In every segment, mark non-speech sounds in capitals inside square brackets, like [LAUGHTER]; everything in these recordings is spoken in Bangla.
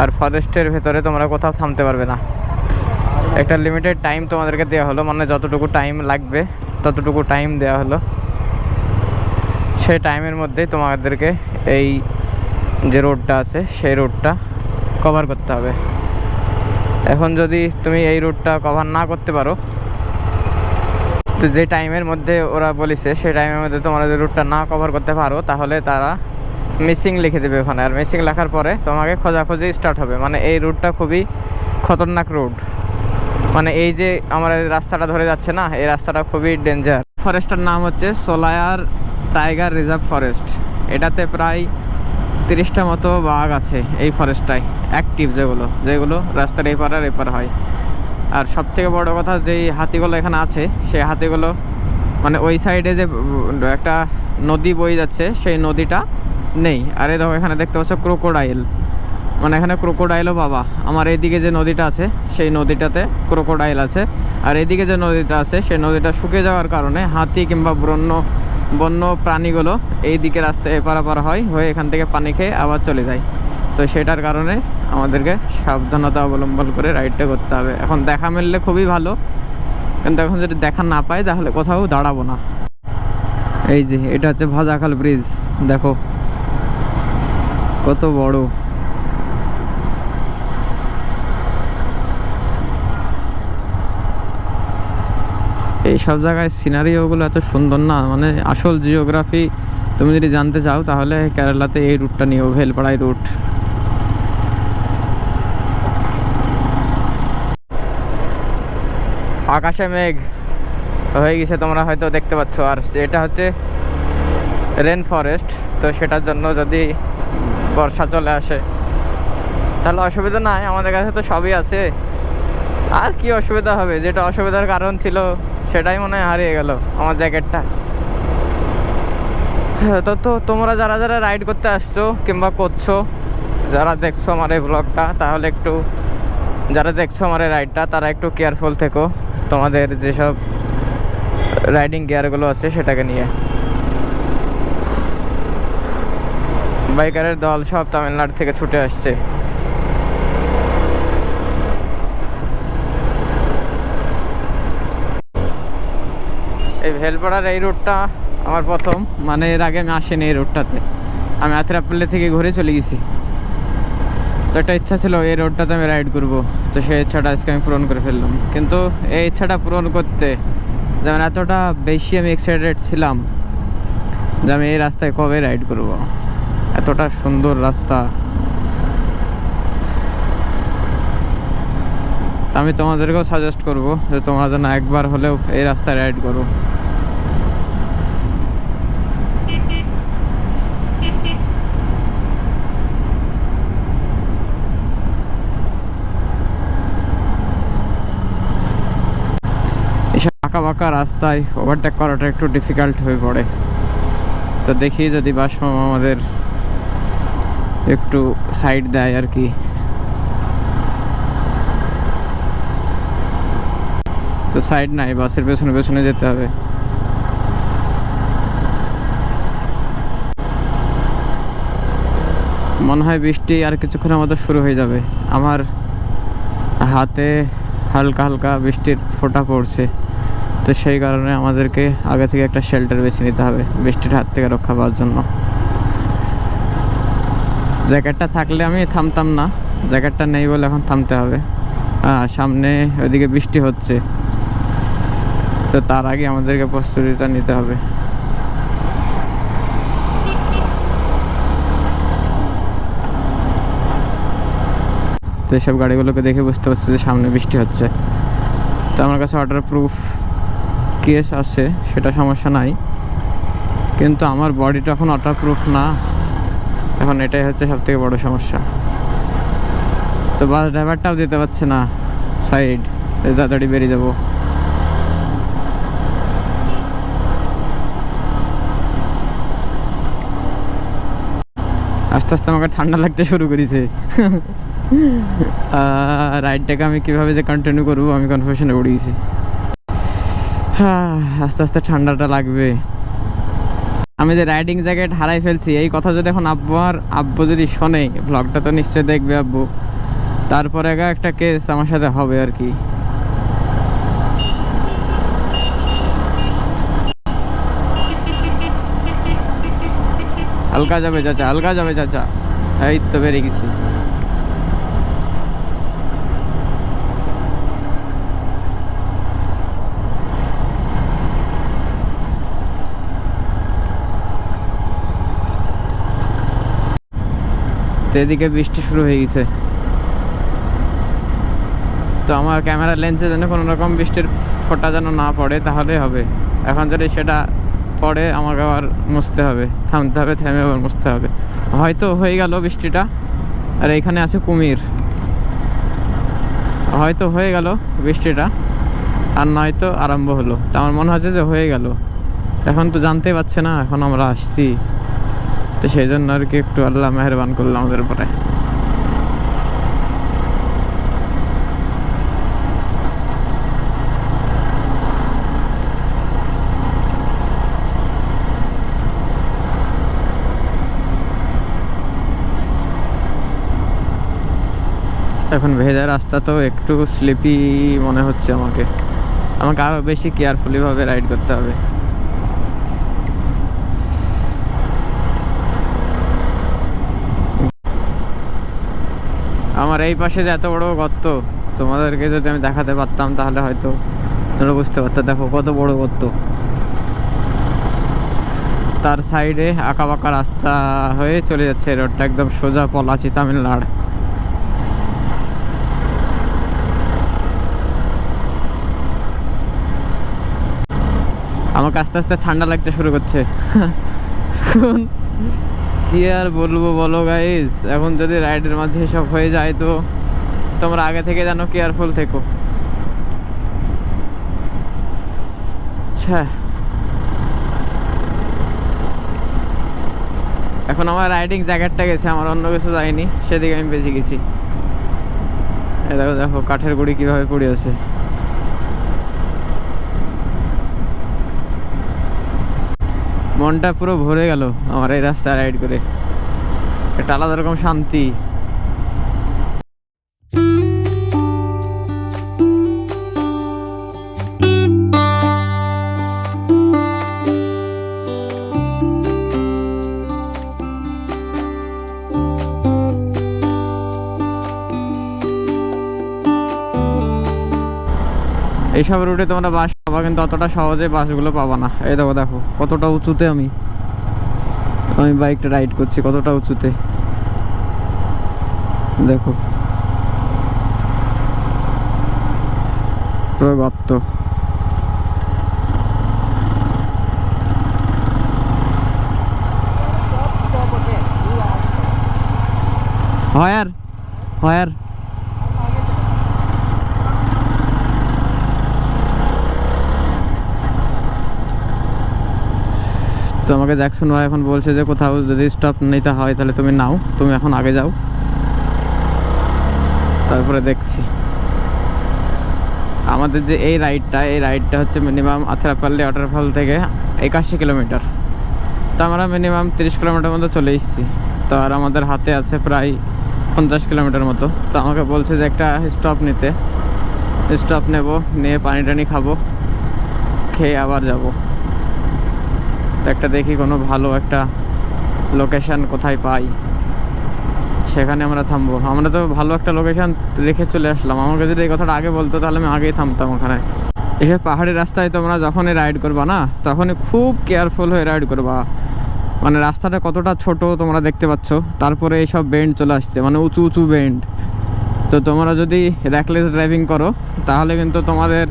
আর ফরেস্টের ভেতরে তোমরা কোথাও থামতে পারবে না। একটা লিমিটেড টাইম তোমাদেরকে দেওয়া হলো মানে যতটুকু টাইম লাগবে, ততটুকু টাইম দেওয়া হলো। সেই টাইমের মধ্যে তোমাদেরকে এই যে রোডটা আছে, সেই রোডটা কভার করতে হবে। এখন যদি তুমি এই রুটটা কভার না করতে পারো, তো যে টাইমের মধ্যে ওরা বলেছে, সেই টাইমের মধ্যে তোমরা যদি রুটটা না কভার করতে পারো, তাহলে তারা মিসিং লিখে দেবে ওখানে। আর মিসিং লেখার পরে তোমাকে খোঁজাখুঁজি স্টার্ট হবে। মানে এই রুটটা খুবই খতরনাক রুট মানে এই যে আমার রাস্তাটা ধরে যাচ্ছে না, এই রাস্তাটা খুবই ডেঞ্জার ফরেস্টটার নাম হচ্ছে সোলায়ার টাইগার রিজার্ভ ফরেস্ট এটাতে প্রায় তিরিশটা মতো বাঘ আছে এই ফরেস্টটায় অ্যাক্টিভ যেগুলো যেগুলো রাস্তার এপার আর এপার হয়। আর সব থেকে বড় কথা যেই হাতিগুলো এখানে আছে, সেই হাতিগুলো মানে ওই সাইডে যে একটা নদী বয়ে যাচ্ছে, সেই নদীটা নেই। আর এই দেখো, এখানে দেখতে পাচ্ছ ক্রোকোডাইল মানে এখানে ক্রোকোডাইলও বাবা। আমার এইদিকে যে নদীটা আছে, সেই নদীটাতে ক্রোকোডাইল আছে। আর এদিকে যে নদীটা আছে, সেই নদীটা শুকিয়ে যাওয়ার কারণে হাতি কিংবা বন্য বন্য প্রাণীগুলো এই দিকে রাস্তায় এপারাপার হয়, হয়ে এখান থেকে পানি খেয়ে আবার চলে যায়। তো সেটার কারণে আমাদেরকে সাবধানতা অবলম্বন করে রাইডটা করতে হবে। এখন দেখা মিললে খুবই ভালো। কিন্তু এখন যদি দেখা না পাই, তাহলে কোথাও দাঁড়াবো না। এই যে, এটা হচ্ছে ভাজাখাল ব্রিজ দেখো। কত বড়। এই সব জায়গায় সিনারিওগুলো এত সুন্দর না মানে আসল জিওগ্রাফি তুমি যদি জানতে চাও, তাহলে কেরালাতে এই রুটটা নিও, ভেলপাড়াই রুট আকাশে মেঘ, হয়ে গেছে তোমরা হয়তো দেখতে পাচ্ছ। আর এটা হচ্ছে রেন ফরেস্ট তো সেটার জন্য যদি বর্ষা চলে আসে। তাহলে অসুবিধা নাই, আমাদের কাছে তো সবই আছে। আর কি অসুবিধা হবে? যেটা অসুবিধার কারণ ছিল, সেটাই মনে হয় হারিয়ে গেল আমার জ্যাকেটটা। তো তো তোমরা যারা যারা রাইড করতে আসছো কিংবা করছ, যারা দেখছ আমার এই ব্লগটা, তাহলে একটু, যারা দেখছ আমার এই রাইডটা, তারা একটু কেয়ারফুল থেকো তোমাদের যেসব রাইডিং গিয়ারগুলো আছে সেটাকে নিয়ে। বাইকারের দল সব তামিলনাড়ু থেকে ছুটে আসছে। এই ভেলপাড়ার এই রুটটা আমার প্রথম। মানে এর আগে আমি আসিনি এই রুটটাতে। আমি আথিরাপল্লি থেকে ঘুরে চলে গেছি। তো একটা ইচ্ছা ছিল এই রোডটাতে আমি রাইড করব। তো সেই ইচ্ছাটা আজকে আমি পূরণ করে ফেললাম। কিন্তু এই ইচ্ছাটা পূরণ করতে যেমন এতটা বেশি আমি এক্সাইটেড ছিলাম যে আমি এই রাস্তায় কবে রাইড করব। এতটা সুন্দর রাস্তা। আমি তোমাদেরকেও সাজেস্ট করব যে তোমরা যেন একবার হলেও এই রাস্তায় রাইড করো। বাঁকা রাস্তায় ওভারটেক করাটা একটু ডিফিকাল্ট হয়ে পড়ে। তো দেখি যদি বাস মামা আমাদের একটু সাইড দেয় আর কি। তো সাইড নাই, বাসের পেছনে পেছনে যেতে হবে। মনে হয় বৃষ্টি আর কিছুক্ষণের মধ্যে শুরু হয়ে যাবে। আমার হাতে হালকা হালকা বৃষ্টির ফোঁটা পড়ছে। তো সেই কারণে আমাদেরকে আগে থেকে একটা শেল্টার বেছে নিতে হবে, বৃষ্টির হাত থেকে রক্ষা পাওয়ার জন্য। জ্যাকেটটা থাকলে আমি থামতাম না। জ্যাকেটটা নেই বলে এখন থামতে হবে। হ্যাঁ সামনে ওইদিকে বৃষ্টি হচ্ছে। তো তার আগে আমাদেরকে প্রস্তুতিটা নিতে হবে। তো এইসব গাড়িগুলোকে দেখে বুঝতে পারছি যে সামনে বৃষ্টি হচ্ছে। তো আমার কাছে ওয়াটার প্রুফ কেস আছে, সেটা সমস্যা নাই। কিন্তু আমার বডিটা এখন ওয়াটার প্রুফ না। এখন এটাই হচ্ছে সব থেকে বড় সমস্যা। তো বাস ড্রাইভারটাও দিতে পারছে না সাইড তাড়াতাড়ি বেরিয়ে যাব। আস্তে আস্তে আমাকে ঠান্ডা লাগতে শুরু করেছে। রাইডটাকে আমি কীভাবে যে কন্টিনিউ করব, আমি কনফিউশনে পড়ে গেছি। হ্যাঁ আস্তে আস্তে ঠান্ডাটা লাগবে। আমি যে রাইডিং জ্যাকেট হারাই ফেলছি, এই কথা যদি এখন আব্বু আর আব্বু যদি শোনে ব্লগটা তো নিশ্চয়ই দেখবে আব্বু। তারপরে একটা কেস আমার সাথে হবে আর কি। হালকা যাবে, চাচা, হালকা যাবে, চাচা। এই তো বেরিয়ে গেছি। তো এদিকে বৃষ্টি শুরু হয়ে গেছে। তো আমার ক্যামেরা লেন্সে যেন কোনো রকম বৃষ্টির ফোঁটা যেন না পড়ে তাহলে হবে। এখন যদি সেটা পড়ে, আমাকে আবার মুছতে হবে। থামতে হবে, থেমে আবার মুছতে হবে। হয়তো হয়ে গেল বৃষ্টিটা। আর এখানে আছে কুমির। হয়তো হয়ে গেল বৃষ্টিটা। আর নয়তো আরম্ভ হলো। তো আমার মনে হচ্ছে যে হয়ে গেল। এখন তো জানতেই পারছে না, এখন আমরা আসছি। তো সেই জন্য আর কি একটু আল্লাহ মেহরবান করল আমাদের উপরে। এখন ভেজা রাস্তা তো একটু স্লিপি মনে হচ্ছে আমাকে। আমাকে আরও বেশি কেয়ারফুলিভাবে রাইড করতে হবে। আমার এই পাশে যে এত বড় গর্ত, তোমাদেরকে যদি আমি দেখাতে পারতাম তাহলে হয়তো তোমরা বুঝতে পারতো। দেখো কত বড় গর্ত। তার সাইডে আঁকা বাঁকা রাস্তা হয়ে চলে যাচ্ছে রোডটা একদম সোজা পলাচি তামিলনাড়। আমাকে আস্তে আস্তে ঠান্ডা লাগতে শুরু করছে। [LAUGHS] কি আর বলব বলো গাইস এখন যদি রাইডের মাঝে সব হয়ে যায় তো তোমরা আগে থেকে জানো কেয়ারফুল থেকো। এখন আমার রাইডিং জ্যাকেটটা গেছে, আমার অন্য কিছু যায়নি, সেদিকে আমি বেঁচে গেছি। দেখো দেখো, কাঠের গুড়ি কীভাবে পড়ে আছে। মনটা পুরো ভরে গেল আমার এই রাস্তায় রাইড করে। একটা আলাদা রকম শান্তি। এইসব রুটে তোমরা বাস পাবা কিন্তু অতটা সহজে বাসগুলো পাবা না। এই দেখো দেখো, কতটা উঁচুতে আমি। আমি বাইকটা রাইড করছি কতটা উঁচুতে। দেখো। পুরো গর্ত। হয় আর? তো আমাকে জ্যাকসন ভাই, এখন বলছে যে কোথাও যদি স্টপ নিতে হয় তাহলে তুমি নাও, তুমি এখন আগে যাও। তারপরে দেখছি। আমাদের যে এই রাইডটা এই রাইডটা হচ্ছে মিনিমাম আথরাপাল্লি ওয়াটারফল থেকে একাশি কিলোমিটার তো আমরা মিনিমাম তিরিশ কিলোমিটার মতো চলে এসেছি। তো আর আমাদের হাতে আছে প্রায় পঞ্চাশ কিলোমিটার মতো। তো আমাকে বলছে যে একটা স্টপ নিতে। স্টপ নেব, নিয়ে পানি টানি খাব, খেয়ে আবার যাব। তো একটা দেখি কোনো ভালো একটা লোকেশন কোথায় পাই। সেখানে আমরা থামবো। আমরা তো ভালো একটা লোকেশন রেখে চলে আসলাম। আমাকে যদি এই কথাটা আগে বলতো, তাহলে আমি আগেই থামতাম ওখানে। এসব পাহাড়ি রাস্তায় তোমরা যখনই রাইড করবা না, তখনই খুব কেয়ারফুল হয়ে রাইড করবা। মানে রাস্তাটা কতটা ছোট তোমরা দেখতে পাচ্ছ। তারপরে এইসব বেন্ড চলে আসছে মানে উঁচু উঁচু বেন্ড তো তোমরা যদি র্যাকলেস ড্রাইভিং করো, তাহলে কিন্তু তোমাদের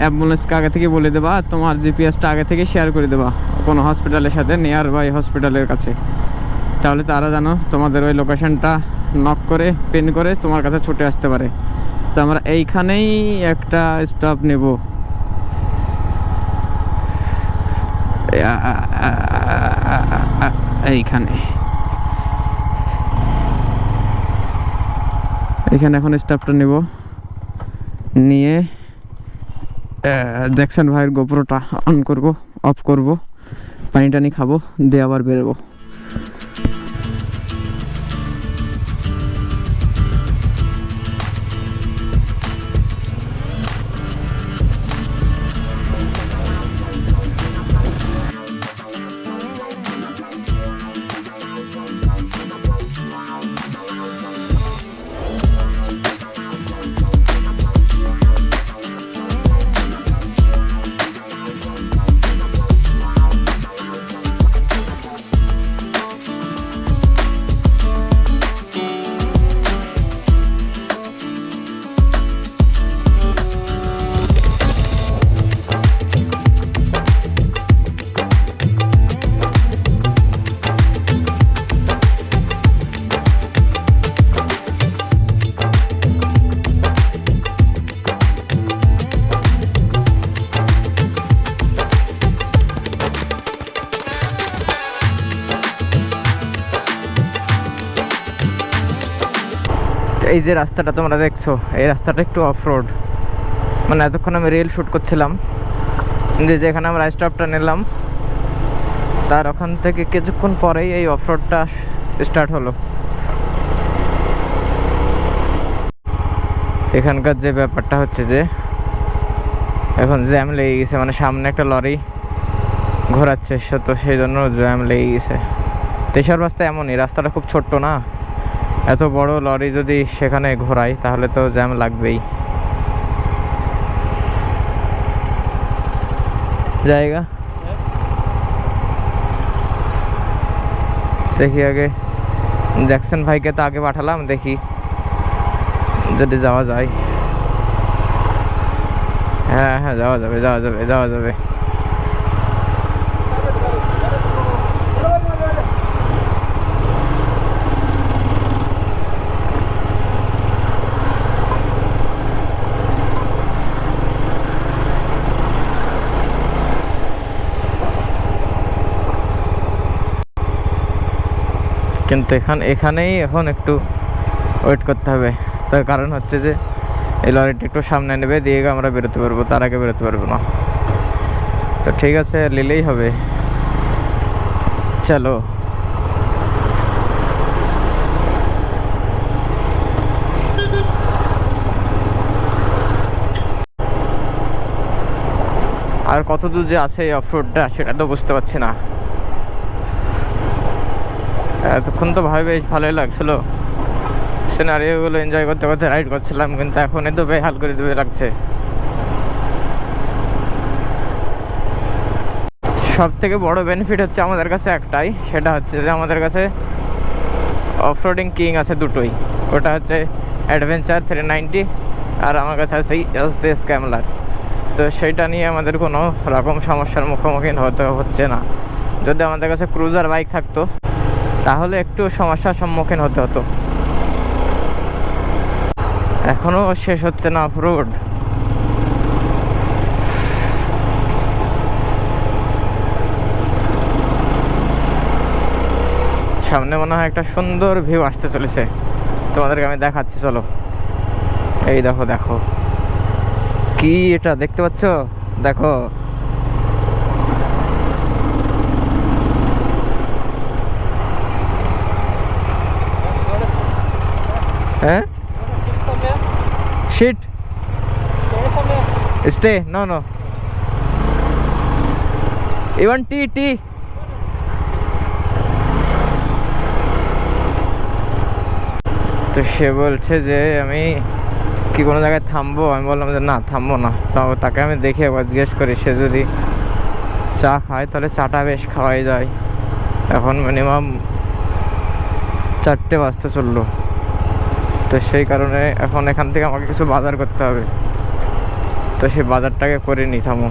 অ্যাম্বুলেন্সকে আগে থেকে বলে দেবা, তোমার জিপিএসটা আগে থেকে শেয়ার করে দেবা, কোনো হসপিটালের সাথে নিয়ার বাই হসপিটালের কাছে। তাহলে তারা যেন তোমাদের ওই লোকেশনটা নক করে পিন করে তোমার কাছে ছুটে আসতে পারে। তো আমরা এইখানেই একটা স্টপ নেব। এইখানে। এখানে এখন স্টাফটা নেব। নিয়ে জ্যাকসন ভাইয়ের গোপ্রোটা অন করব অফ করব পানি টানি খাব দিয়ে আবার বেরোবো। এই যে রাস্তাটা তোমরা দেখছ, এই রাস্তাটা একটু অফ রোড মানে এতক্ষণ আমি রিল শ্যুট করছিলাম। যে যেখানে আমরা স্টপটা নিলাম, তার ওখান থেকে কিছুক্ষণ পরেই এই অফ রোডটা স্টার্ট হলো। এখানকার যে ব্যাপারটা হচ্ছে যে, এখন জ্যাম লেগে গেছে মানে সামনে একটা লরি ঘোরাচ্ছে, সে তো সেই জন্য জ্যাম লেগে গেছে। তেসার রাস্তা এমনই, রাস্তাটা খুব ছোট্ট না? এত বড় লরি যদি সেখানে ঘোরায়, তাহলে তো জ্যাম লাগবেই। জায়গা? দেখি আগে। জ্যাকসন ভাইকে তো আগে পাঠালাম, দেখি যদি যাওয়া যায়। হ্যাঁ হ্যাঁ যাওয়া যাবে যাওয়া যাবে যাওয়া যাবে। কিন্তু এখান এখানেই এখন একটু ওয়েট করতে হবে। তার কারণ হচ্ছে যে, এই লরিটা একটু সামনে নেবে, দিয়ে আমরা বেরোতে পারব, তার আগে বেরোতে পারব না। তো ঠিক আছে, নিলেই হবে। চলো। আর কত দূর যে আছে এই অফরোডটা সেটা তো বুঝতে পারছি না। এতক্ষণ তো ভাই বেশ ভালোই লাগছিল। সিনারিওগুলো এনজয় করতে করতে রাইড করছিলাম, কিন্তু এখন তো বেহাল করে দেবে লাগছে সব থেকে বড় বেনিফিট হচ্ছে আমাদের কাছে একটাই, সেটা হচ্ছে যে আমাদের কাছে অফরোডিং কিং আছে দুটোই। ওটা হচ্ছে অ্যাডভেঞ্চার থ্রি নাইনটি আর আমার কাছে আছে এস দে স্ক্যামলার তো সেইটা নিয়ে আমাদের কোনো রকম সমস্যার মুখোমুখি হতে হচ্ছে না। যদি আমাদের কাছে ক্রুজার বাইক থাকতো তাহলে একটু সমস্যার সম্মুখীন হতে হতো। এখনও শেষ হচ্ছে না রোড সামনে মনে হয় একটা সুন্দর ভিউ আসতে চলেছে। তোমাদেরকে আমি দেখাচ্ছি, চলো। এই দেখো দেখো। কি এটা দেখতে পাচ্ছ? দেখো। হ্যাঁ? Sit stay no no even tea tea তো সে বলছে যে আমি কি কোনো জায়গায় থামবো? আমি বললাম যে না, থামবো না। তো তাকে আমি দেখে একবার জিজ্ঞেস করি, সে যদি চা খায় তাহলে চাটা বেশ খাওয়াই যায়। এখন মিনিমাম চারটে বাজতে চলল। তো সেই কারণে এখন এখান থেকে আমাকে কিছু বাজার করতে হবে। তো সেই বাজারটাকে করে নি, থামো।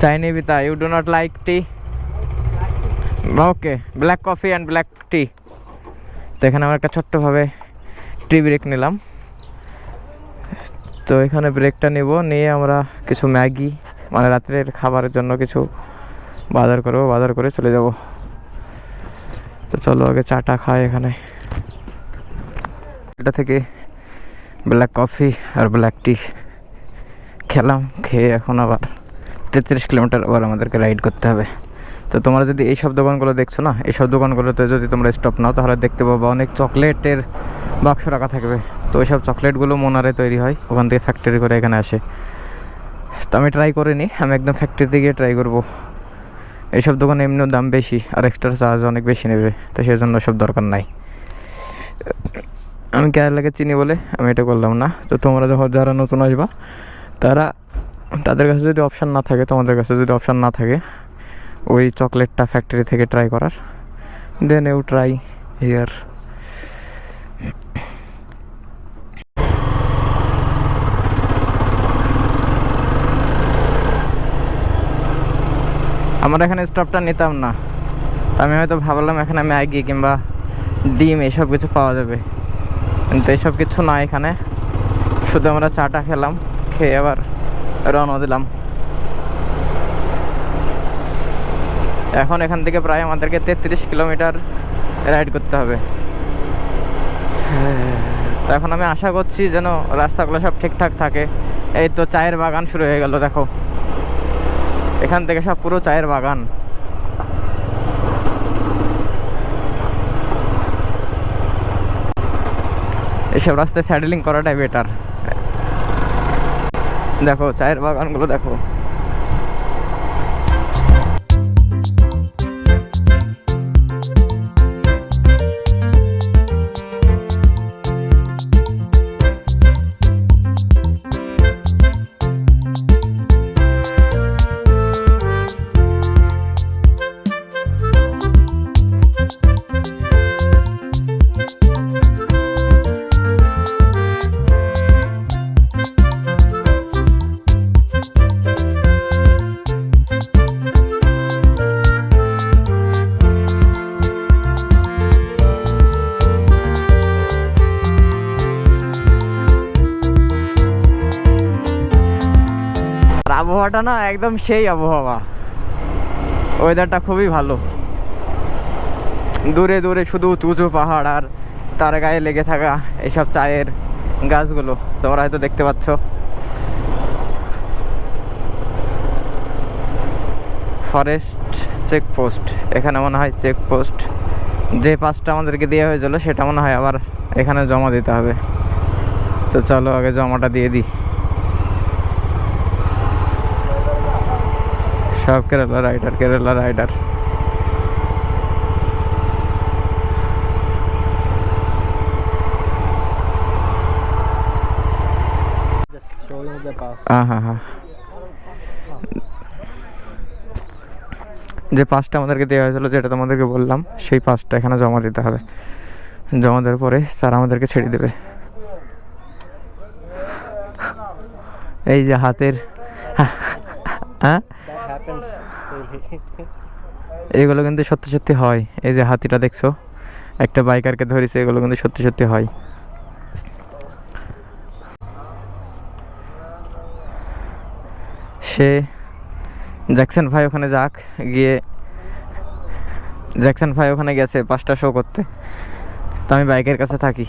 চাইনি বিতা you do not like tea okay black coffee and black tea তো এখানে আমরা একটা ছোট্টভাবে টি ব্রেক নিলাম। তো এখানে ব্রেকটা নেব, নিয়ে আমরা কিছু ম্যাগি মানে রাত্রের খাবারের জন্য কিছু বাজার করব, বাজার করে চলে যাব। তো চলো আগে চাটা খাই এখানে। এটা থেকে ব্ল্যাক কফি আর ব্ল্যাক টি খেলাম, খেয়ে এখন আবার তেত্রিশ কিলোমিটার আবার আমাদেরকে রাইড করতে হবে। তো তোমরা যদি এইসব দোকানগুলো দেখছ না এইসব দোকানগুলোতে যদি তোমরা স্টপ নাও, তাহলে দেখতে পাবো অনেক চকলেটের বাক্স রাখা থাকবে। তো ওইসব চকলেটগুলো মোনারে তৈরি হয়, ওখান থেকে ফ্যাক্টরি করে এখানে আসে। তো আমি ট্রাই করিনি আমি একদম ফ্যাক্টরিতে গিয়ে ট্রাই করব। এইসব দোকানে এমনিও দাম বেশি, আর এক্সট্রা চার্জ অনেক বেশি নেবে, তো সেই জন্য সব দরকার নাই। আমি কেরালাকে চিনি বলে আমি এটা করলাম না। তো তোমরা যখন যারা নতুন আসবা, তারা তাদের কাছে যদি অপশান না থাকে, তোমাদের কাছে যদি অপশান না থাকে, ওই চকলেটটা ফ্যাক্টরি থেকে ট্রাই করার দেন ইউ ট্রাই হিয়ার আমরা এখানে স্টপটা নিতাম না। আমি হয়তো ভাবলাম এখানে ম্যাগি কিংবা ডিম এসব কিছু পাওয়া যাবে। কিন্তু এসব কিছু না এখানে। শুধু আমরা চাটা খেলাম, খেয়ে আবার রওনা দিলাম। এখন এখান থেকে প্রায় আমাদেরকে তেত্রিশ কিলোমিটার রাইড করতে হবে। তো এখন আমি আশা করছি যেন রাস্তাগুলো সব ঠিকঠাক থাকে। এই তো চায়ের বাগান শুরু হয়ে গেল, দেখো। এখান থেকে সব পুরো চায়ের বাগান। এসব রাস্তায় স্যাডেলিং করাটাই বেটার দেখো, চায়ের বাগানগুলো দেখো। আবহাওয়াটা না একদম সেই আবহাওয়া। ওয়েদারটা খুবই ভালো। দূরে দূরে শুধু উঁচু পাহাড় আর তার গায়ে লেগে থাকা এইসব চায়ের গাছগুলো, তোমরা হয়তো দেখতে পাচ্ছ। ফরেস্ট চেকপোস্ট এখানে মনে হয় চেকপোস্ট যে পাসটা আমাদেরকে দেওয়া হয়েছিল, সেটা মনে হয় আবার এখানে জমা দিতে হবে। তো চলো আগে জমাটা দিয়ে দিই। সব কেরালা রাইডার কেরালা রাইডার। যে পাসটা আমাদেরকে দেওয়া হয়েছিল, যেটা তোমাদেরকে বললাম, সেই পাসটা এখানে জমা দিতে হবে। জমা দেওয়ার পরে তারা আমাদেরকে ছেড়ে দেবে। এই যে হাতের হ্যাঁ. এগুলো কিন্তু সত্যি সত্যি হয়। এই যে হাতিটা দেখছ, একটা বাইকারকে ধরেছে, এগুলো কিন্তু সত্যি সত্যি হয়। সে জ্যাকসন ভাই ওখানে যাক, গিয়ে জ্যাকসন ভাই ওখানে গেছে, পাঁচটা শো করতে। তো আমি বাইকের কাছে থাকি।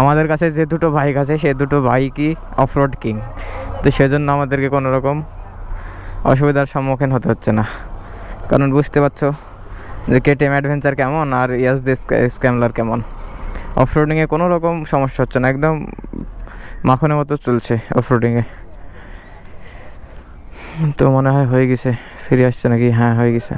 আমাদের কাছে যে দুটো বাইক আছে, সে দুটো বাইকই অফরোড কিং তো সেজন্য আমাদেরকে কোনো রকম অসুবিধার সম্মুখীন হতে হচ্ছে না। কারণ বুঝতে পারছ যে কেটিএম অ্যাডভেঞ্চার কেমন আর ইয়াস দি স্ক্যামলার কেমন। অফরোডিংয়ে কোনো রকম সমস্যা হচ্ছে না, একদম মাখনের মতো চলছে অফরোডিংয়ে। তো মনে হয় হয়ে গেছে, ফিরে আসছে নাকি? হ্যাঁ হয়ে গেছে।